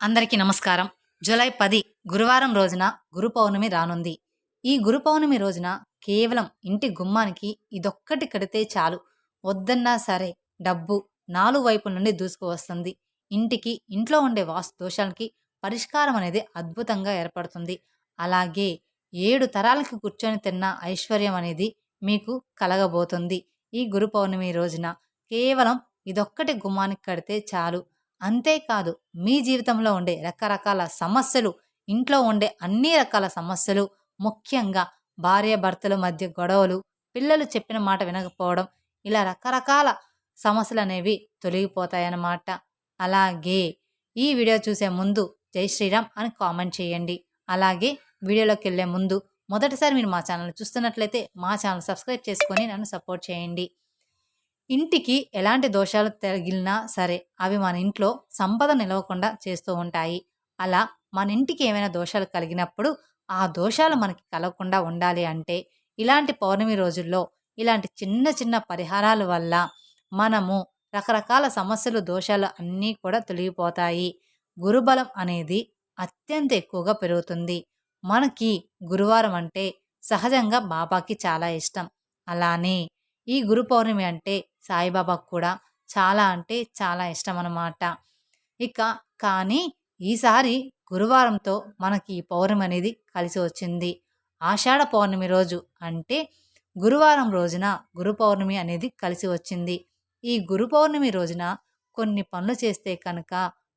అందరికీ నమస్కారం. జూలై పది గురువారం రోజున గురు పౌర్ణమి రానుంది. ఈ గురు పౌర్ణమి రోజున కేవలం ఇంటి గుమ్మానికి ఇదొక్కటి కడితే చాలు. వద్దన్నా సరే డబ్బు నాలుగు వైపుల నుండి దూసుకువస్తుంది. ఇంటికి ఇంట్లో ఉండే వాస్తు దోషాలకి పరిష్కారం అనేది అద్భుతంగా ఏర్పడుతుంది. అలాగే ఏడు తరాలకి కూర్చొని తిన్న ఐశ్వర్యం అనేది మీకు కలగబోతుంది. ఈ గురు పౌర్ణమి రోజున కేవలం ఇదొక్కటి గుమ్మానికి కడితే చాలు. అంతేకాదు మీ జీవితంలో ఉండే రకరకాల సమస్యలు ఇంట్లో ఉండే అన్ని రకాల సమస్యలు ముఖ్యంగా భార్య భర్తల మధ్య గొడవలు పిల్లలు చెప్పిన మాట వినకపోవడం ఇలా రకరకాల సమస్యలు అనేవి తొలగిపోతాయన్నమాట. అలాగే ఈ వీడియో చూసే ముందు జై శ్రీరామ్ అని కామెంట్ చేయండి. అలాగే వీడియోలోకి వెళ్ళే ముందు మొదటిసారి మీరు మా ఛానల్ చూస్తున్నట్లయితే మా ఛానల్ సబ్స్క్రైబ్ చేసుకొని నన్ను సపోర్ట్ చేయండి. ఇంటికి ఎలాంటి దోషాలు తగిలినా సరే అవి మన ఇంట్లో సంపద నిలవకుండా చేస్తూ ఉంటాయి. అలా మన ఇంటికి ఏమైనా దోషాలు కలిగినప్పుడు ఆ దోషాలు మనకి కలగకుండా ఉండాలి అంటే ఇలాంటి పౌర్ణమి రోజుల్లో ఇలాంటి చిన్న చిన్న పరిహారాల వల్ల మనము రకరకాల సమస్యలు దోషాలు అన్నీ కూడా తొలగిపోతాయి. గురుబలం అనేది అత్యంత ఎక్కువగా పెరుగుతుంది. మనకి గురువారం అంటే సహజంగా బాబాకి చాలా ఇష్టం. అలానే ఈ గురు పౌర్ణమి అంటే సాయిబాబాకు కూడా చాలా అంటే చాలా ఇష్టం అన్నమాట ఇక కానీ ఈసారి గురువారంతో మనకి ఈ పౌర్ణమి అనేది కలిసి వచ్చింది. ఆషాఢ పౌర్ణమి రోజు అంటే గురువారం రోజున గురు పౌర్ణమి అనేది కలిసి వచ్చింది. ఈ గురు పౌర్ణమి రోజున కొన్ని పనులు చేస్తే కనుక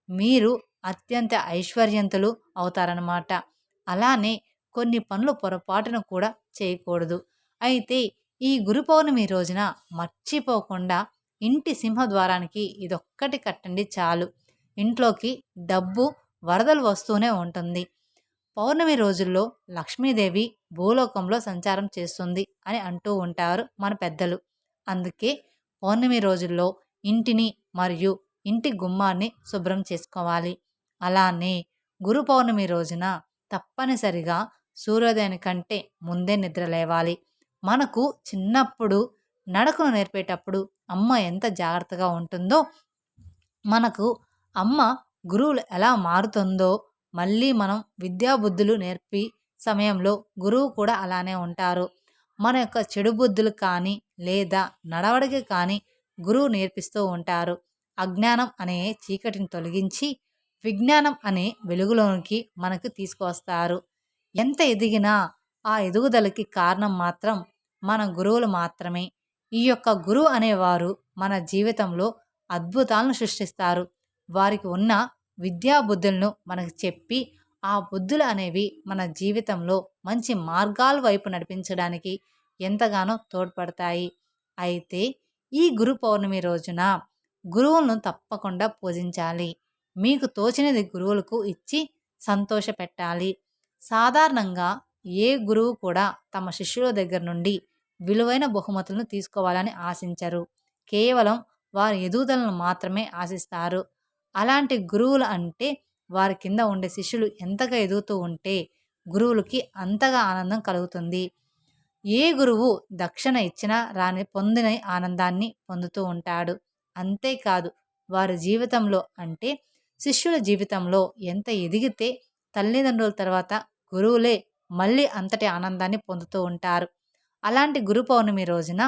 మీరు అత్యంత ఐశ్వర్యంతులు అవుతారనమాట అలానే కొన్ని పనులు పొరపాటున కూడా చేయకూడదు. అయితే ఈ గురు పౌర్ణమి రోజున మర్చిపోకుండా ఇంటి సింహద్వారానికి ఇదొక్కటి కట్టండి చాలు. ఇంట్లోకి డబ్బు వరదలు వస్తూనే ఉంటుంది. పౌర్ణమి రోజుల్లో లక్ష్మీదేవి భూలోకంలో సంచారం చేస్తుంది అని అంటూ ఉంటారు మన పెద్దలు. అందుకే పౌర్ణమి రోజుల్లో ఇంటిని మరియు ఇంటి గుమ్మాన్ని శుభ్రం చేసుకోవాలి. అలానే గురు పౌర్ణమి రోజున తప్పనిసరిగా సూర్యోదయం కంటే ముందే నిద్ర లేవాలి. మనకు చిన్నప్పుడు నడకను నేర్పేటప్పుడు అమ్మ ఎంత జాగ్రత్తగా ఉంటుందో మనకు అమ్మ గురువులు ఎలా మారుతుందో మళ్ళీ మనం విద్యాబుద్ధులు నేర్పి సమయంలో గురువు కూడా అలానే ఉంటారు. మన యొక్క చెడు బుద్ధులు కానీ లేదా నడవడికి కానీ గురువు నేర్పిస్తూ ఉంటారు. అజ్ఞానం అనే చీకటిని తొలగించి విజ్ఞానం అనే వెలుగులోనికి మనకు తీసుకువస్తారు. ఎంత ఎదిగినా ఆ ఎదుగుదలకి కారణం మాత్రం మన గురువులు మాత్రమే. ఈ యొక్క గురువు అనేవారు మన జీవితంలో అద్భుతాలను సృష్టిస్తారు. వారికి ఉన్న విద్యా బుద్ధులను మనకు చెప్పి ఆ బుద్ధులు అనేవి మన జీవితంలో మంచి మార్గాల వైపు నడిపించడానికి ఎంతగానో తోడ్పడతాయి. అయితే ఈ గురు పౌర్ణమి రోజున గురువులను తప్పకుండా పూజించాలి. మీకు తోచినది గురువులకు ఇచ్చి సంతోష పెట్టాలి సాధారణంగా ఏ గురువు కూడా తమ శిష్యుల దగ్గర నుండి విలువైన బహుమతులను తీసుకోవాలని ఆశించరు. కేవలం వారి ఎదుగుదలను మాత్రమే ఆశిస్తారు. అలాంటి గురువులు అంటే వారి కింద ఉండే శిష్యులు ఎంతగా ఎదుగుతూ ఉంటే గురువులకి అంతగా ఆనందం కలుగుతుంది. ఏ గురువు దక్షిణ ఇచ్చినా రాని పొందిన ఆనందాన్ని పొందుతూ ఉంటాడు. అంతేకాదు వారి జీవితంలో అంటే శిష్యుల జీవితంలో ఎంత ఎదిగితే తల్లిదండ్రుల తర్వాత గురువులే మళ్ళీ అంతటి ఆనందాన్ని పొందుతూ ఉంటారు. అలాంటి గురు పౌర్ణమి రోజున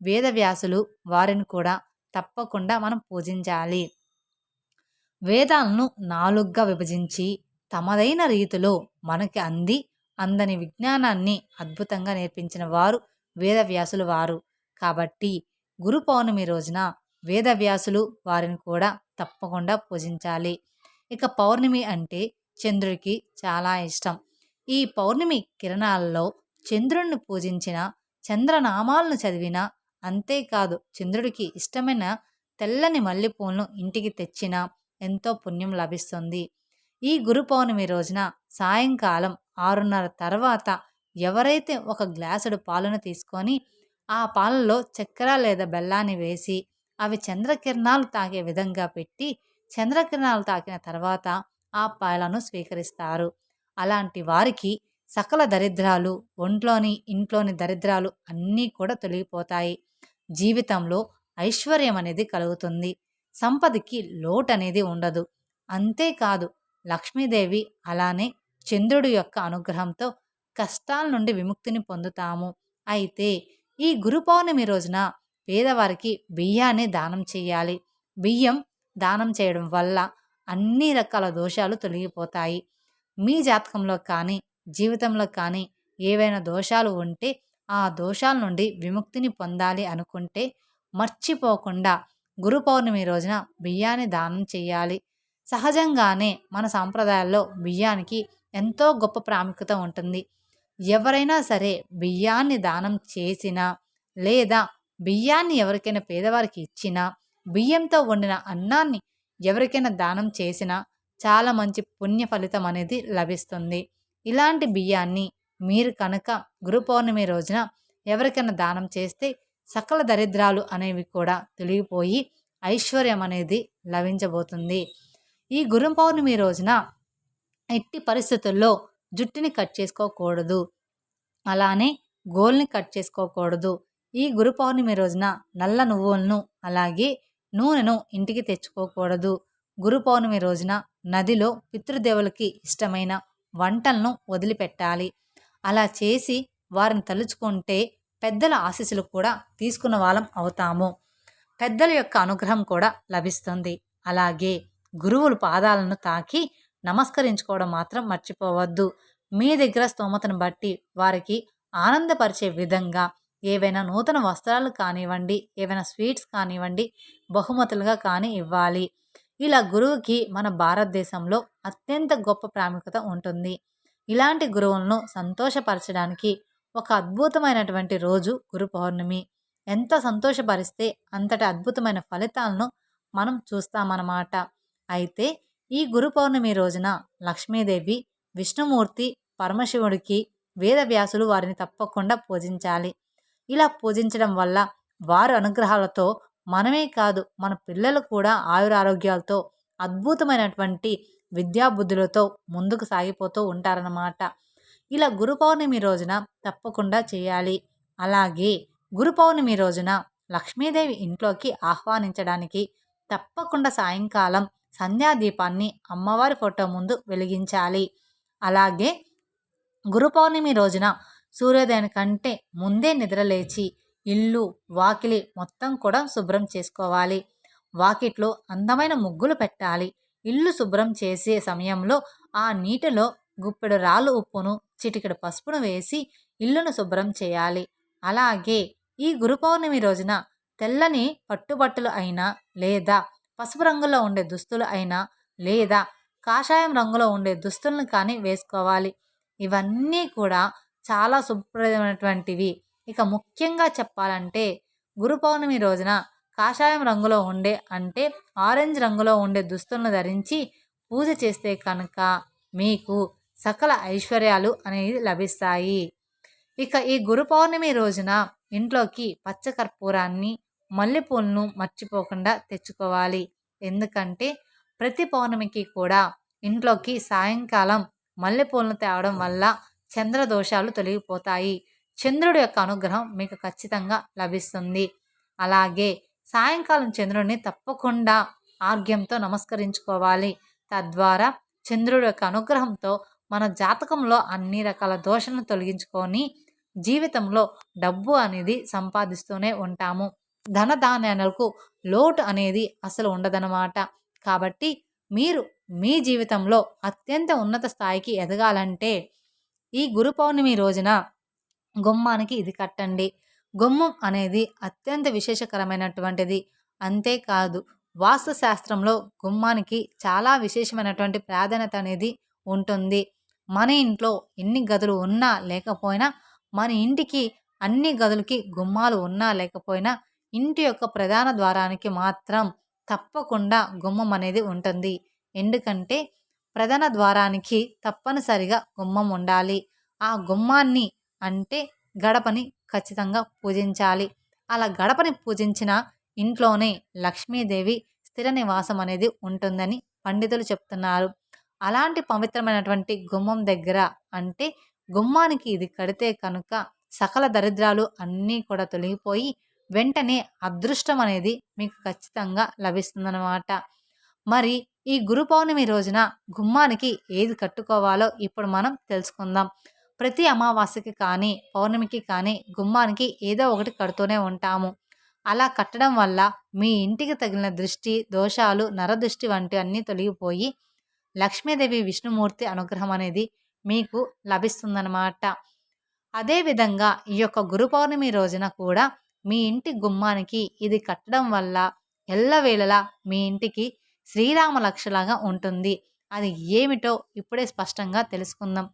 వేదవ్యాసులు వారిని కూడా తప్పకుండా మనం పూజించాలి. వేదాలను నాలుగుగా విభజించి తమదైన రీతిలో మనకి అంది అందని విజ్ఞానాన్ని అద్భుతంగా నేర్పించిన వారు వేదవ్యాసులు వారు. కాబట్టి గురు పౌర్ణమి రోజున వేదవ్యాసులు వారిని కూడా తప్పకుండా పూజించాలి. ఇక పౌర్ణమి అంటే చంద్రుడికి చాలా ఇష్టం. ఈ పౌర్ణమి కిరణాలలో చంద్రుణ్ణి పూజించిన చంద్రనామాలను చదివిన అంతేకాదు చంద్రుడికి ఇష్టమైన తెల్లని మల్లెపూలను ఇంటికి తెచ్చిన ఎంతో పుణ్యం లభిస్తుంది. ఈ గురు పౌర్ణమి రోజున సాయంకాలం ఆరున్నర తర్వాత ఎవరైతే ఒక గ్లాసుడు పాలను తీసుకొని ఆ పాలలో చక్కెర లేదా బెల్లాన్ని వేసి అవి చంద్రకిరణాలు తాకే విధంగా పెట్టి చంద్రకిరణాలు తాకిన తర్వాత ఆ పాలను స్వీకరిస్తారు. అలాంటి వారికి సకల దరిద్రాలు ఒంట్లోని ఇంట్లోని దరిద్రాలు అన్నీ కూడా తొలగిపోతాయి. జీవితంలో ఐశ్వర్యం అనేది కలుగుతుంది. సంపదకి లోటు అనేది ఉండదు. అంతేకాదు లక్ష్మీదేవి అలానే చంద్రుడి యొక్క అనుగ్రహంతో కష్టాల నుండి విముక్తిని పొందుతాము. అయితే ఈ గురు పౌర్ణమి రోజున పేదవారికి బియ్యాన్ని దానం చేయాలి. బియ్యం దానం చేయడం వల్ల అన్ని రకాల దోషాలు తొలగిపోతాయి. మీ జాతకంలో కానీ జీవితంలో కానీ ఏవైనా దోషాలు ఉంటే ఆ దోషాల నుండి విముక్తిని పొందాలి అనుకుంటే మర్చిపోకుండా గురు పౌర్ణమి రోజున బియ్యాన్ని దానం చేయాలి. సహజంగానే మన సాంప్రదాయాల్లో బియ్యానికి ఎంతో గొప్ప ప్రాముఖ్యత ఉంటుంది. ఎవరైనా సరే బియ్యాన్ని దానం చేసినా లేదా బియ్యాన్ని ఎవరికైనా పేదవారికి ఇచ్చినా బియ్యంతో వండిన అన్నాన్ని ఎవరికైనా దానం చేసినా చాలా మంచి పుణ్య ఫలితం అనేది లభిస్తుంది. ఇలాంటి బియ్యాన్ని మీరు కనుక గురు పౌర్ణమి రోజున ఎవరికైనా దానం చేస్తే సకల దరిద్రాలు అనేవి కూడా తొలగిపోయి ఐశ్వర్యం అనేది లభించబోతుంది. ఈ గురు పౌర్ణమి రోజున ఎట్టి పరిస్థితుల్లో జుట్టుని కట్ చేసుకోకూడదు. అలానే గోల్ని కట్ చేసుకోకూడదు. ఈ గురు పౌర్ణమి రోజున నల్ల నువ్వులను అలాగే నూనెను ఇంటికి తెచ్చుకోకూడదు. గురు పౌర్ణమి రోజున నదిలో పితృదేవులకి ఇష్టమైన వంటలను వదిలిపెట్టాలి. అలా చేసి వారిని తలుచుకుంటే పెద్దల ఆశీస్సులు కూడా తీసుకున్న వాళ్ళం అవుతాము. పెద్దల యొక్క అనుగ్రహం కూడా లభిస్తుంది. అలాగే గురువుల పాదాలను తాకి నమస్కరించుకోవడం మాత్రం మర్చిపోవద్దు. మీ దగ్గర స్తోమతను బట్టి వారికి ఆనందపరిచే విధంగా ఏవైనా నూతన వస్త్రాలు కానివ్వండి ఏవైనా స్వీట్స్ కానివ్వండి బహుమతులుగా కానీ ఇవ్వాలి. ఇలా గురువుకి మన భారతదేశంలో అత్యంత గొప్ప ప్రాముఖ్యత ఉంటుంది. ఇలాంటి గురువులను సంతోషపరచడానికి ఒక అద్భుతమైనటువంటి రోజు గురు పౌర్ణమి. ఎంత సంతోషపరిస్తే అంతటి అద్భుతమైన ఫలితాలను మనం చూస్తామన్నమాట. అయితే ఈ గురు పౌర్ణమి రోజున లక్ష్మీదేవి విష్ణుమూర్తి పరమశివుడికి వేదవ్యాసులు వారిని తప్పకుండా పూజించాలి. ఇలా పూజించడం వల్ల వారు అనుగ్రహాలతో మనమే కాదు మన పిల్లలు కూడా ఆయురారోగ్యాలతో అద్భుతమైనటువంటి విద్యాబుద్ధులతో ముందుకు సాగిపోతూ ఉంటారన్నమాట. ఇలా గురు పౌర్ణమి రోజున తప్పకుండా చేయాలి. అలాగే గురు పౌర్ణమి రోజున లక్ష్మీదేవి ఇంట్లోకి ఆహ్వానించడానికి తప్పకుండా సాయంకాలం సంధ్యాదీపాన్ని అమ్మవారి ఫోటో ముందు వెలిగించాలి. అలాగే గురు పౌర్ణమి రోజున సూర్యోదయం కంటే ముందే నిద్రలేచి ఇల్లు వాకిలి మొత్తం కూడా శుభ్రం చేసుకోవాలి. వాకిట్లో అందమైన ముగ్గులు పెట్టాలి. ఇల్లు శుభ్రం చేసే సమయంలో ఆ నీటిలో గుప్పెడు రాళ్ళు ఉప్పును చిటికెడు పసుపును వేసి ఇల్లును శుభ్రం చేయాలి. అలాగే ఈ గురు పౌర్ణమి రోజున తెల్లని పట్టుబట్టలు అయినా లేదా పసుపు రంగులో ఉండే దుస్తులు అయినా లేదా కాషాయం రంగులో ఉండే దుస్తులను కానీ వేసుకోవాలి. ఇవన్నీ కూడా చాలా శుభ్రమైనటువంటివి ఇక ముఖ్యంగా చెప్పాలంటే గురు పౌర్ణమి రోజున కాషాయం రంగులో ఉండే అంటే ఆరెంజ్ రంగులో ఉండే దుస్తులను ధరించి పూజ చేస్తే కనుక మీకు సకల ఐశ్వర్యాలు అనేది లభిస్తాయి. ఇక ఈ గురు పౌర్ణమి రోజున ఇంట్లోకి పచ్చకర్పూరాన్ని మల్లెపూలను మర్చిపోకుండా తెచ్చుకోవాలి. ఎందుకంటే ప్రతి పౌర్ణమికి కూడా ఇంట్లోకి సాయంకాలం మల్లెపూలను తేవడం వల్ల చంద్ర దోషాలు తొలగిపోతాయి. చంద్రుడి యొక్క అనుగ్రహం మీకు ఖచ్చితంగా లభిస్తుంది. అలాగే సాయంకాలం చంద్రుడిని తప్పకుండా ఆర్గ్యంతో నమస్కరించుకోవాలి. తద్వారా చంద్రుడి యొక్క అనుగ్రహంతో మన జాతకంలో అన్ని రకాల దోషలను తొలగించుకొని జీవితంలో డబ్బు అనేది సంపాదిస్తూనే ఉంటాము. ధన ధాన్యాలకు లోటు అనేది అసలు ఉండదన్నమాట. కాబట్టి మీరు మీ జీవితంలో అత్యంత ఉన్నత స్థాయికి ఎదగాలంటే ఈ గురు పౌర్ణమి రోజున గుమ్మానికి ఇది కట్టండి. గుమ్మం అనేది అత్యంత విశేషకరమైనటువంటిది. అంతేకాదు వాస్తు శాస్త్రంలో గుమ్మానికి చాలా విశేషమైనటువంటి ప్రాధాన్యత అనేది ఉంటుంది. మన ఇంట్లో ఎన్ని గదులు ఉన్నా లేకపోయినా మన ఇంటికి అన్ని గదులకి గుమ్మాలు ఉన్నా లేకపోయినా ఇంటి యొక్క ప్రధాన ద్వారానికి మాత్రం తప్పకుండా గుమ్మం అనేది ఉంటుంది. ఎందుకంటే ప్రధాన ద్వారానికి తప్పనిసరిగా గుమ్మం ఉండాలి. ఆ గుమ్మాన్ని అంటే గడపని ఖచ్చితంగా పూజించాలి. అలా గడపని పూజించిన ఇంట్లోనే లక్ష్మీదేవి స్థిర నివాసం అనేది ఉంటుందని పండితులు చెప్తున్నారు. అలాంటి పవిత్రమైనటువంటి గుమ్మం దగ్గర అంటే గుమ్మానికి ఇది కడితే కనుక సకల దరిద్రాలు అన్నీ కూడా తొలగిపోయి వెంటనే అదృష్టం అనేది మీకు ఖచ్చితంగా లభిస్తుందన్నమాట. మరి ఈ గురు పౌర్ణమి రోజున గుమ్మానికి ఏది కట్టుకోవాలో ఇప్పుడు మనం తెలుసుకుందాం. ప్రతి అమావాస్యకి కానీ పౌర్ణమికి కానీ గుమ్మానికి ఏదో ఒకటి కడుతూనే ఉంటాము. అలా కట్టడం వల్ల మీ ఇంటికి తగిలిన దృష్టి దోషాలు నరదృష్టి వంటి అన్నీ తొలగిపోయి లక్ష్మీదేవి విష్ణుమూర్తి అనుగ్రహం అనేది మీకు లభిస్తుందన్నమాట. అదేవిధంగా ఈ యొక్క గురు పౌర్ణమి రోజున కూడా మీ ఇంటి గుమ్మానికి ఇది కట్టడం వల్ల ఎల్లవేళలా మీ ఇంటికి శ్రీరామ లక్షలాగా ఉంటుంది. అది ఏమిటో ఇప్పుడే స్పష్టంగా తెలుసుకుందాం.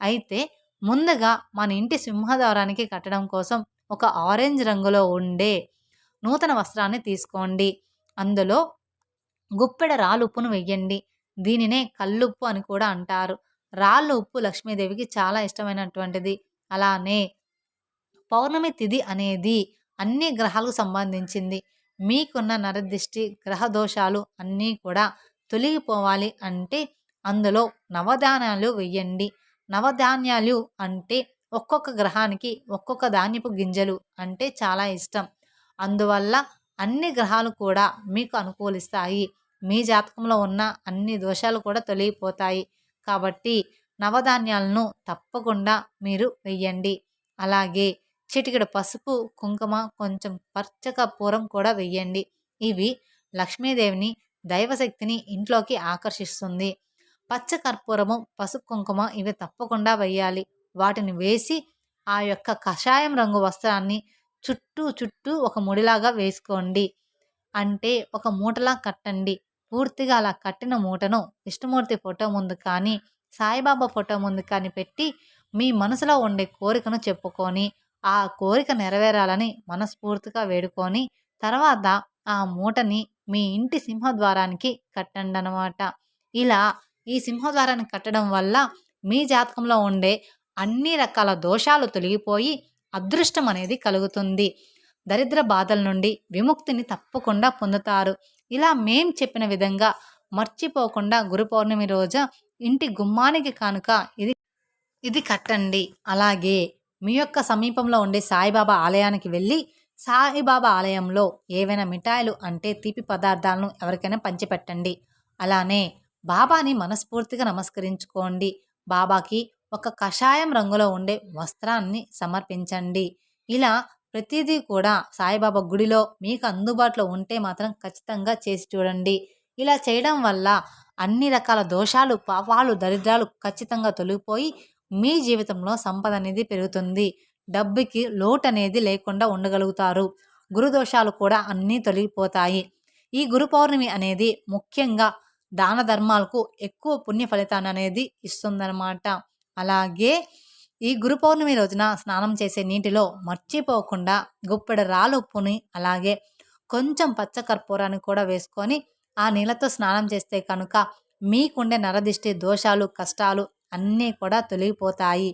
అయితే ముందుగా మన ఇంటి సింహద్వారానికి కట్టడం కోసం ఒక ఆరెంజ్ రంగులో ఉండే నూతన వస్త్రాన్ని తీసుకోండి. అందులో గుప్పెడ రాలుప్పును వెయ్యండి. దీనినే కల్లుప్పు అని కూడా అంటారు. రాళ్ళు ఉప్పు లక్ష్మీదేవికి చాలా ఇష్టమైనటువంటిది. అలానే పౌర్ణమి తిథి అనేది అన్ని గ్రహాలకు సంబంధించింది. మీకున్న నరదిష్టి గ్రహ దోషాలు అన్నీ కూడా తొలగిపోవాలి అంటే అందులో నవధాన్యాలు వెయ్యండి. నవధాన్యాలు అంటే ఒక్కొక్క గ్రహానికి ఒక్కొక్క ధాన్యపు గింజలు అంటే చాలా ఇష్టం. అందువల్ల అన్ని గ్రహాలు కూడా మీకు అనుకూలిస్తాయి. మీ జాతకంలో ఉన్న అన్ని దోషాలు కూడా తొలగిపోతాయి. కాబట్టి నవధాన్యాలను తప్పకుండా మీరు వెయ్యండి. అలాగే చిటికెడు పసుపు కుంకుమ కొంచెం పచ్చకర్పూరం కూడా వెయ్యండి. ఇవి లక్ష్మీదేవిని దైవశక్తిని ఇంట్లోకి ఆకర్షిస్తుంది. పచ్చ కర్పూరము పసుపు కుంకుమ ఇవి తప్పకుండా వేయాలి వాటిని వేసి ఆ యొక్క కషాయం రంగు వస్త్రాన్ని చుట్టూ చుట్టూ ఒక ముడిలాగా వేసుకోండి. అంటే ఒక మూటలా కట్టండి. పూర్తిగా అలా కట్టిన మూటను విష్ణుమూర్తి ఫోటో ముందు కానీ సాయిబాబా ఫోటో ముందు కానీ పెట్టి మీ మనసులో ఉండే కోరికను చెప్పుకొని ఆ కోరిక నెరవేరాలని మనస్ఫూర్తిగా వేడుకొని తర్వాత ఆ మూటని మీ ఇంటి సింహద్వారానికి కట్టండి అనమాట ఇలా ఈ సింహద్వారాన్ని కట్టడం వల్ల మీ జాతకంలో ఉండే అన్ని రకాల దోషాలు తొలగిపోయి అదృష్టం అనేది కలుగుతుంది. దరిద్ర బాధల నుండి విముక్తిని తప్పకుండా పొందుతారు. ఇలా మేం చెప్పిన విధంగా మర్చిపోకుండా గురు పౌర్ణమి రోజు ఇంటి గుమ్మానికి కానుక ఇది ఇది కట్టండి. అలాగే మీ యొక్క సమీపంలో ఉండే సాయిబాబా ఆలయానికి వెళ్ళి సాయిబాబా ఆలయంలో ఏవైనా మిఠాయిలు అంటే తీపి పదార్థాలను ఎవరికైనా పంచిపెట్టండి. అలానే బాబాని మనస్ఫూర్తిగా నమస్కరించుకోండి. బాబాకి ఒక కషాయం రంగులో ఉండే వస్త్రాన్ని సమర్పించండి. ఇలా ప్రతిదీ కూడా సాయిబాబా గుడిలో మీకు అందుబాటులో ఉంటే మాత్రం ఖచ్చితంగా చేసి చూడండి. ఇలా చేయడం వల్ల అన్ని రకాల దోషాలు పాపాలు దరిద్రాలు ఖచ్చితంగా తొలగిపోయి మీ జీవితంలో సంపద అనేది పెరుగుతుంది. డబ్బుకి లోటు అనేది లేకుండా ఉండగలుగుతారు. గురుదోషాలు కూడా అన్నీ తొలగిపోతాయి. ఈ గురు పౌర్ణమి అనేది ముఖ్యంగా దాన ధర్మాలకు ఎక్కువ పుణ్య ఫలితాన్ని అనేది ఇస్తుందన్నమాట. అలాగే ఈ గురు పౌర్ణమి రోజున స్నానం చేసే నీటిలో మర్చిపోకుండా గుప్పెడ రాళ్ళు ఉప్పుని అలాగే కొంచెం పచ్చ కర్పూరాన్ని కూడా వేసుకొని ఆ నీళ్ళతో స్నానం చేస్తే కనుక మీకుండే నరదిష్టి దోషాలు కష్టాలు అన్నీ కూడా తొలగిపోతాయి.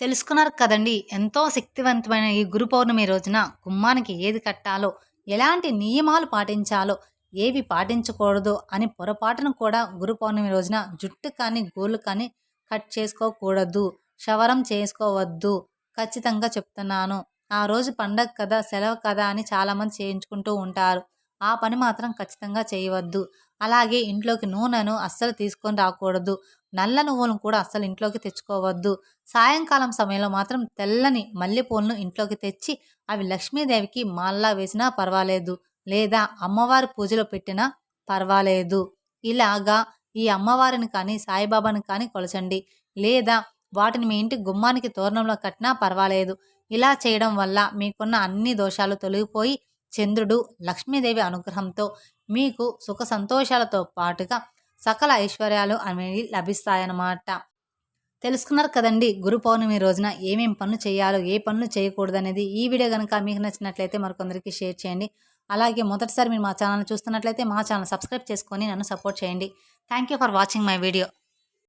తెలుసుకున్నారు కదండి ఎంతో శక్తివంతమైన ఈ గురు పౌర్ణమి రోజున గుమ్మానికి ఏది కట్టాలో ఎలాంటి నియమాలు పాటించాలో ఏవి పాటించకూడదు అని పొరపాటును కూడా గురు పౌర్ణమి రోజున జుట్టు కానీ గోళ్ళు కానీ కట్ చేసుకోకూడదు. శవరం చేసుకోవద్దు. ఖచ్చితంగా చెప్తున్నాను. ఆ రోజు పండగ కదా సెలవు కదా అని చాలామంది చేయించుకుంటూ ఉంటారు. ఆ పని మాత్రం ఖచ్చితంగా చేయవద్దు. అలాగే ఇంట్లోకి నూనెను అస్సలు తీసుకొని రాకూడదు. నల్ల నువ్వులను కూడా అస్సలు ఇంట్లోకి తెచ్చుకోవద్దు. సాయంకాలం సమయంలో మాత్రం తెల్లని మల్లెపూలను ఇంట్లోకి తెచ్చి అవి లక్ష్మీదేవికి మాల్లా వేసినా పర్వాలేదు. లేదా అమ్మవారి పూజలో పెట్టినా పర్వాలేదు. ఇలాగా ఈ అమ్మవారిని కానీ సాయిబాబాని కానీ కొలచండి. లేదా వాటిని మీ ఇంటి గుమ్మానికి తోరణంలో కట్టినా పర్వాలేదు. ఇలా చేయడం వల్ల మీకున్న అన్ని దోషాలు తొలగిపోయి చంద్రుడు లక్ష్మీదేవి అనుగ్రహంతో మీకు సుఖ సంతోషాలతో పాటుగా సకల ఐశ్వర్యాలు అనేవి లభిస్తాయన్నమాట. తెలుసుకున్నారు కదండి గురు పౌర్ణమి రోజున ఏమేం పనులు చేయాలో ఏ పనులు చేయకూడదు అనేది ఈ వీడియో కనుక మీకు నచ్చినట్లయితే మరికొందరికి షేర్ చేయండి. అలాగే మొదటిసారి మీరు మా ఛానల్ చూస్తున్నట్లయితే మా ఛానల్ సబ్స్క్రైబ్ చేసుకొని నన్ను సపోర్ట్ చేయండి. Thank you for watching my video.